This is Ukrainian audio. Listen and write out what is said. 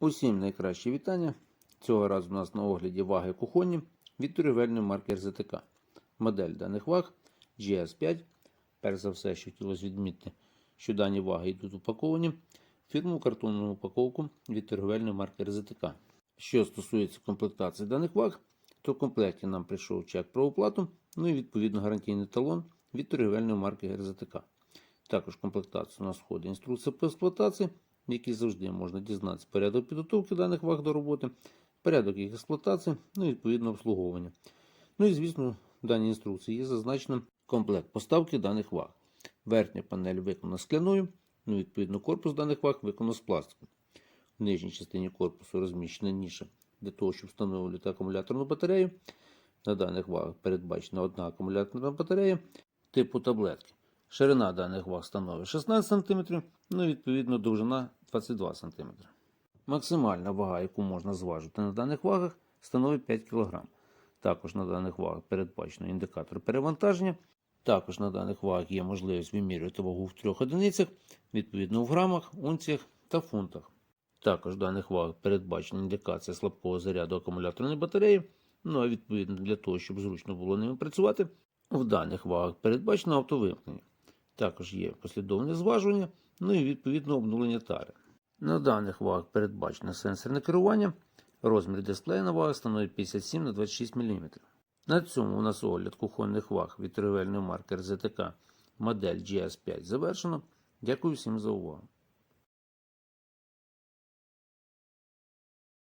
Усім найкраще вітання. Цього разу у нас на огляді ваги кухонні від торгівельної марки РЗТК. Модель даних ваг GS5. Перш за все, що хотілося відмітити, що дані ваги йдуть упаковані в фірму картонну упаковку від торгівельної марки РЗТК. Що стосується комплектації даних ваг, то в комплекті нам прийшов чек про оплату, ну і відповідно гарантійний талон від торгівельної марки РЗТК. Також комплектацію у нас входить інструкція по експлуатації, в якій завжди можна дізнатися порядок підготовки даних ваг до роботи, порядок їх експлуатації, ну і відповідно обслуговування. Ну і звісно, в даній інструкції є зазначено комплект поставки даних ваг. Верхня панель виконана скляною, ну і відповідно корпус даних ваг виконано з пластику. В нижній частині корпусу розміщена ніша для того, щоб встановлювати акумуляторну батарею. На даних вагах передбачена одна акумуляторна батарея типу таблетки. Ширина даних ваг становить 16 см, ну і відповідно довжина 22 см. Максимальна вага, яку можна зважити на даних вагах, становить 5 кг. Також на даних вагах передбачено індикатор перевантаження. Також на даних вагах є можливість вимірювати вагу в трьох одиницях, відповідно в грамах, унціях та фунтах. Також в даних вагах передбачена індикація слабкого заряду акумуляторної батареї. Ну а відповідно для того, щоб зручно було ними працювати, в даних вагах передбачено автовимкнення. Також є послідовне зважування, ну і відповідно обнулення тари. На даних вагах передбачено сенсорне керування. Розмір дисплея на вагах становить 57 на 26 мм. На цьому у нас огляд кухонних ваг від торговельної марки РЗТК модель GS5 завершено. Дякую всім за увагу.